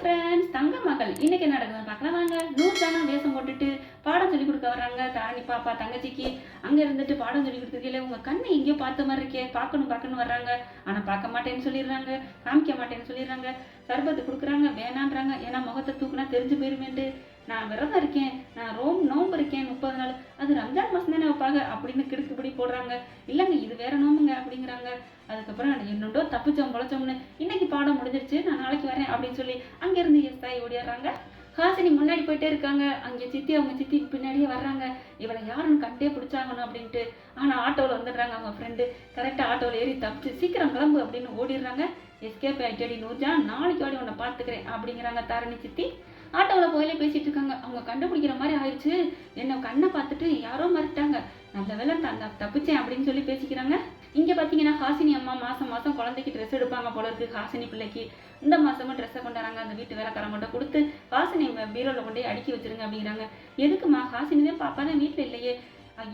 Friends தங்க மகள். இன்னைக்கு என்ன நடக்குதுன்னு பார்க்கலாம். வாங்க நூறுதானா வேஷம் போட்டுட்டு பாடம் சொல்லி கொடுக்க வர்றாங்க. தாரணி பாப்பா தங்கச்சிக்கு அங்க இருந்துட்டு பாடம் சொல்லி கொடுத்துருக்கீங்களே உங்க கண்ணை எங்கேயோ பார்த்த மாதிரி இருக்கே. பார்க்கணும் பார்க்கணும் வர்றாங்க. ஆனா பார்க்க மாட்டேன்னு சொல்லிடுறாங்க. காமிக்க மாட்டேன்னு சொல்லிடுறாங்க. சர்பத்து கொடுக்குறாங்க வேணான்றாங்க. ஏன்னா முகத்தை தூக்குனா தெரிஞ்சு போயிருமேன்ட்டு நான் விரதம் இருக்கேன் நான் ரோம் நோம்பு இருக்கேன் முப்பது நாள். அது ரம்ஜான் மாதம் தானே வைப்பாங்க அப்படின்னு கிடுக்குப்படி போடுறாங்க. இல்லைங்க இது வேற நோம்புங்க அப்படிங்கிறாங்க. அதுக்கப்புறம் என்னோட தப்பிச்சோம் பொழைச்சோம்னு இன்னைக்கு பாடம் முடிஞ்சிருச்சு நான் நாளைக்கு வரேன் அப்படின்னு சொல்லி அங்கேருந்து எஸ் தாய் ஓடிடுறாங்க ஹாசினி முன்னாடி போயிட்டே இருக்காங்க. அங்கே சித்தி அவங்க சித்தி பின்னாடியே வர்றாங்க. இவளை யாருன்னு கண்டே பிடிச்சாகணும் அப்படின்ட்டு. ஆனால் ஆட்டோவில் வந்துடுறாங்க அவங்க ஃப்ரெண்டு கரெக்டாக ஆட்டோவில் ஏறி தப்பிச்சு சீக்கிரம் கிளம்பு அப்படின்னு ஓடிடுறாங்க. எஸ்கேப் ஆயிட்டடி நூர்ஜா நாளைக்கு வாடி உன்னை பார்த்துக்கிறேன் அப்படிங்கிறாங்க தாரணி சித்தி. ஆட்டோவில் போயிலே பேசிட்டு இருக்காங்க. அவங்க கண்டுபிடிக்கிற மாதிரி ஆயிடுச்சு. என்னை கண்ணை பார்த்துட்டு யாரோ மறுட்டாங்க நல்ல வேலை தப்பிச்சேன் அப்படின்னு சொல்லி பேசிக்கிறாங்க. இங்கே பார்த்தீங்கன்னா ஹாசினி அம்மா மாதம் மாதம் குழந்தைக்கு ட்ரெஸ் எடுப்பாங்க போல இருக்கு ஹாசினி பிள்ளைக்கு. இந்த மாதமும் ட்ரெஸ்ஸை கொண்டாடுறாங்க அந்த வீட்டு வேலைக்காரன் மட்டும் கொடுத்து ஹாசினி பீரோவில் கொண்டு போய் அடுக்கி வச்சிருங்க அப்படிங்கிறாங்க. எதுக்குமா ஹாசினி தான் பாப்பா தான் வீட்டில் இல்லையே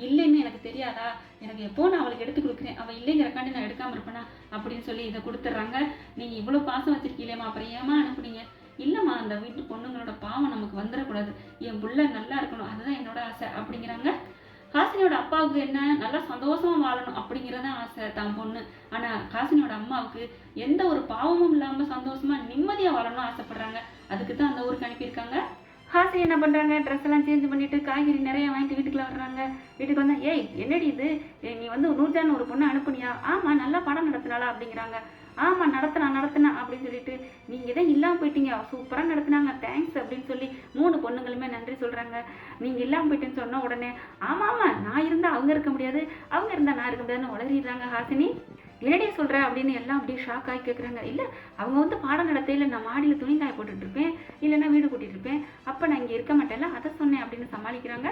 இல்லைன்னு எனக்கு தெரியாதா? எனக்கு எப்போ நான் அவளுக்கு எடுத்து கொடுக்குறேன். அவள் இல்லைங்கிறக்காண்டி நான் எடுக்காம இருப்பேனா? அப்படின்னு சொல்லி இதை கொடுத்துட்றாங்க. நீங்கள் இவ்வளோ பாசம் வச்சிருக்கீங்களேம்மா. அப்புறம் ஏமா அனுப்புனீங்க? இல்லைம்மா அந்த வீட்டு பொண்ணுங்களோட பாவம் நமக்கு வந்துடக்கூடாது என் புள்ள நல்லா இருக்கணும் அதுதான் என்னோட ஆசை அப்படிங்கிறாங்க. காசினியோட அப்பாவுக்கு என்ன? நல்லா சந்தோஷமா வாழணும் அப்படிங்கிறத ஆசை தான் பொண்ணு. ஆனா காசினியோட அம்மாவுக்கு எந்த ஒரு பாவமும் இல்லாம சந்தோஷமா நிம்மதியா வாழணும்னு ஆசைப்படுறாங்க. அதுக்கு தான் அந்த ஊருக்கு அனுப்பியிருக்காங்க. ஹாசி என்ன பண்றாங்க? ட்ரெஸ் எல்லாம் சேஞ்ச் பண்ணிட்டு காய்கறி நிறைய வாங்கிட்டு வீட்டுக்குள்ள வர்றாங்க. வீட்டுக்கு வந்தா ஏய் என்னடி இது? நீ வந்து நூர்ஜான் ஒரு பொண்ணு அனுப்புனியா? ஆமா நல்லா படம் நடத்தினாளா? அப்படிங்கிறாங்க. ஆமாம் நடத்தினா நடத்தினா அப்படின்னு சொல்லிட்டு நீங்கள் தான் இல்லாமல் போயிட்டீங்க. சூப்பராக நடத்தினாங்க. தேங்க்ஸ் அப்படின்னு சொல்லி மூணு பொண்ணுங்களுமே நன்றி சொல்கிறாங்க நீங்கள் இல்லாமல் போயிட்டேன்னு சொன்ன உடனே ஆமாம் ஆமாம் நான் இருந்தால் அவங்க இருக்க முடியாது. அவங்க இருந்தால் நான் இருக்க முடியாதுன்னு உளறிடுறாங்க ஹாசினி. என்னடி சொல்கிற அப்படின்னு எல்லாம் அப்படியே ஷாக் ஆகி கேட்குறாங்க இல்லை அவங்க வந்து பாடம் நடத்தையில் நான் மாடியில் துணி காய போட்டுட்ருப்பேன் இல்லைன்னா வீடு கூட்டிகிட்டு இருப்பேன். அப்போ நான் இங்கே இருக்க மாட்டேன்ல. அதை சொன்னேன் அப்படின்னு சமாளிக்கிறாங்க.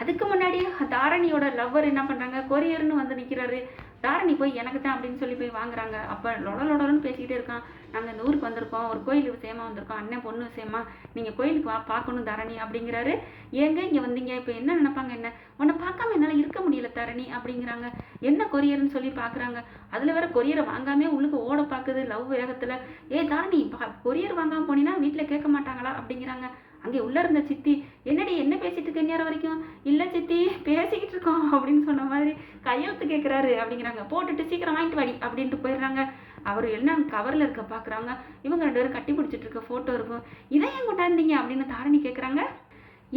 அதுக்கு முன்னாடி தாரணியோட லவ்வர் என்ன பண்ணுறாங்க கொரியர்னு வந்து நிற்கிறாரு தாரணி போய் எனக்கு தான் அப்படின்னு சொல்லி போய் வாங்குறாங்க. அப்போ லொடலொடலன்னு பேசிக்கிட்டே இருக்கான். நாங்கள் இந்த ஊருக்கு வந்திருக்கோம். ஒரு கோயில் விஷயமா வந்திருக்கோம். அண்ணன் பொண்ணு விஷயமா நீங்கள் கோயிலுக்கு வா பார்க்கணும் தாரணி அப்படிங்கிறாரு. ஏங்க இங்கே வந்தீங்க? இப்போ என்ன நினைப்பாங்க என்ன? உன்னை பார்க்காம என்னால் இருக்க முடியல தாரணி அப்படிங்கிறாங்க. என்ன கொரியர்னு சொல்லி பார்க்குறாங்க அதில் வேற கொரியரை வாங்காமே உள்ளுக்கு ஓட பார்க்குது லவ் வேகத்தில். ஏ தாரணி கொரியர் வாங்காமல் போனீங்கன்னா வீட்டில் கேட்க மாட்டாங்களா அப்படிங்கிறாங்க. அங்கே உள்ளே இருந்த சித்தி என்னடி என்ன பேசிட்டு இருக்க நேரம் வரைக்கும்? இல்லை சித்தி பேசி இருக்கோம் அப்படின்னு சொன்ன மாதிரி கையெழுத்து கேட்குறாரு அப்படிங்கிறாங்க. போட்டுட்டு சீக்கிரம் வாங்கிட்டு வாடி அப்படின்ட்டு போயிடுறாங்க. அவர் என்ன கவரில் இருக்க பார்க்குறாங்க இவங்க ரெண்டு பேரும் கட்டி பிடிச்சிட்டு இருக்க ஃபோட்டோ இருக்கும். இதை ஏன் கொண்டாந்தீங்க அப்படின்னு தாரணி கேட்குறாங்க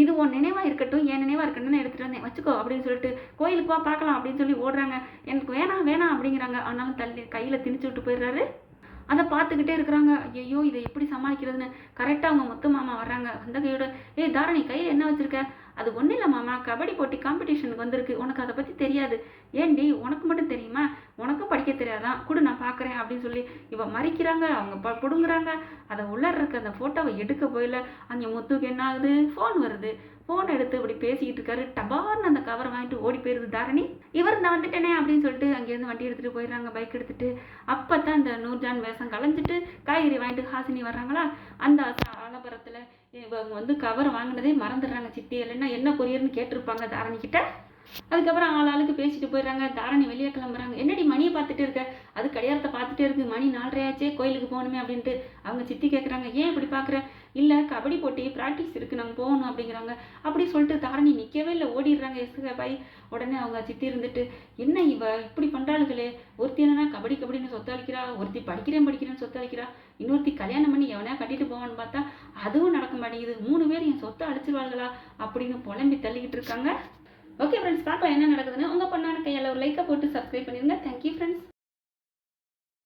இது உன் நினைவாக இருக்கட்டும் என் நினைவாக இருக்கட்டும்னு எடுத்துகிட்டு வந்தேன். வச்சுக்கோ அப்படின்னு சொல்லிட்டு கோயிலுக்கு வா பார்க்கலாம் அப்படின்னு சொல்லி ஓடுறாங்க. எனக்கு வேணாம் வேணாம் அப்படிங்கிறாங்க. ஆனாலும் தள்ளி கையில் திணிச்சு விட்டு போயிடுறாரு. அதை பார்த்துக்கிட்டே இருக்கிறாங்க. ஐயோ இதை எப்படி சமாளிக்கிறதுன்னு. கரெக்டாக அவங்க முத்து மாமா வர்றாங்க. வந்த கையோட ஏய் தாரணி கையில் என்ன வச்சுருக்க? அது ஒன்றும் இல்லை மாமா. கபடி போட்டி காம்படிஷனுக்கு வந்திருக்கு. உனக்கு அதை பற்றி தெரியாது. ஏன்டி உனக்கு மட்டும் தெரியுமா? உனக்கும் படிக்க தெரியாதான் கூட நான் பார்க்குறேன் அப்படின்னு சொல்லி இவன் மறிக்கிறாங்க. அவங்க ப பிடுங்குறாங்க. அதை உள்ளார இருக்க அந்த ஃபோட்டோவை எடுக்க போயில. அங்கே முத்துக்கு என்ன ஆகுது? ஃபோன் வருது. ஃபோன் எடுத்து இப்படி பேசிக்கிட்டு இருக்காரு. டபார்னு அந்த கவரை வாங்கிட்டு ஓடி போயிருது தாரணி. இவர் நான் வந்துட்டேனே அப்படின்னு சொல்லிட்டு அங்கேருந்து வண்டி எடுத்துகிட்டு போயிடுறாங்க பைக் எடுத்துட்டு. அப்போ தான் இந்த நூர்ஜான் வேஷம் கலைஞ்சிட்டு காய்கறி வாங்கிட்டு ஹாசினி வர்றாங்களா? அந்த ஆலபரத்தில் இவங்க வந்து கவர் வாங்கினதே மறந்துடுறாங்க சித்தி. இல்லைன்னா என்ன கொரியர்னு கேட்டிருப்பாங்க தாரணி கிட்ட. அதுக்கப்புறம் ஆள் ஆளுக்கு பேசிட்டு போயிடுறாங்க தாரணி வெளியே கிளம்புறாங்க. என்னடி மணியை பார்த்துட்டு இருக்க? பார்த்துட்டே இருக்கு. மணி நாலரையாச்சே கோயிலுக்கு போகணுமே அப்படின்ட்டு அவங்க சித்தி கேட்குறாங்க ஏன் இப்படி பார்க்குற இல்லை கபடி போட்டி ப்ராக்டிஸ் இருக்குது நாங்கள் போகணும் அப்படிங்கிறாங்க. அப்படி சொல்லிட்டு தாரணி நிற்கவே இல்லை. ஓடிடுறாங்க எஸ்கே பாய் உடனே அவங்க சித்தி இருந்துட்டு என்ன இவ? இப்படி பண்ணுறாளுகளே ஒருத்தி என்னன்னா கபடி கபடின்னு சொத்தளிக்கிறா. ஒருத்தி படிக்கிறேன் படிக்கிறேன்னு சொத்தளிக்கிறா. இன்னொருத்தி கல்யாணம் பண்ணி எவனையா கட்டிட்டு போவான்னு பார்த்தா அதுவும் நடக்க மாட்டேங்குது. மூணு பேர் என் சொத்தை அழிச்சிருவாளுகளா? அப்படின்னு புலம்பி தள்ளிக்கிட்டு இருக்காங்க. ஓகே ஃப்ரெண்ட்ஸ் பார்க்கலாம் என்ன நடக்குதுன்னு உங்கள் பொண்ணான கையால் ஒரு லைக்கை போட்டு சப்ஸ்கிரைப் பண்ணிடுங்க. Thank you friends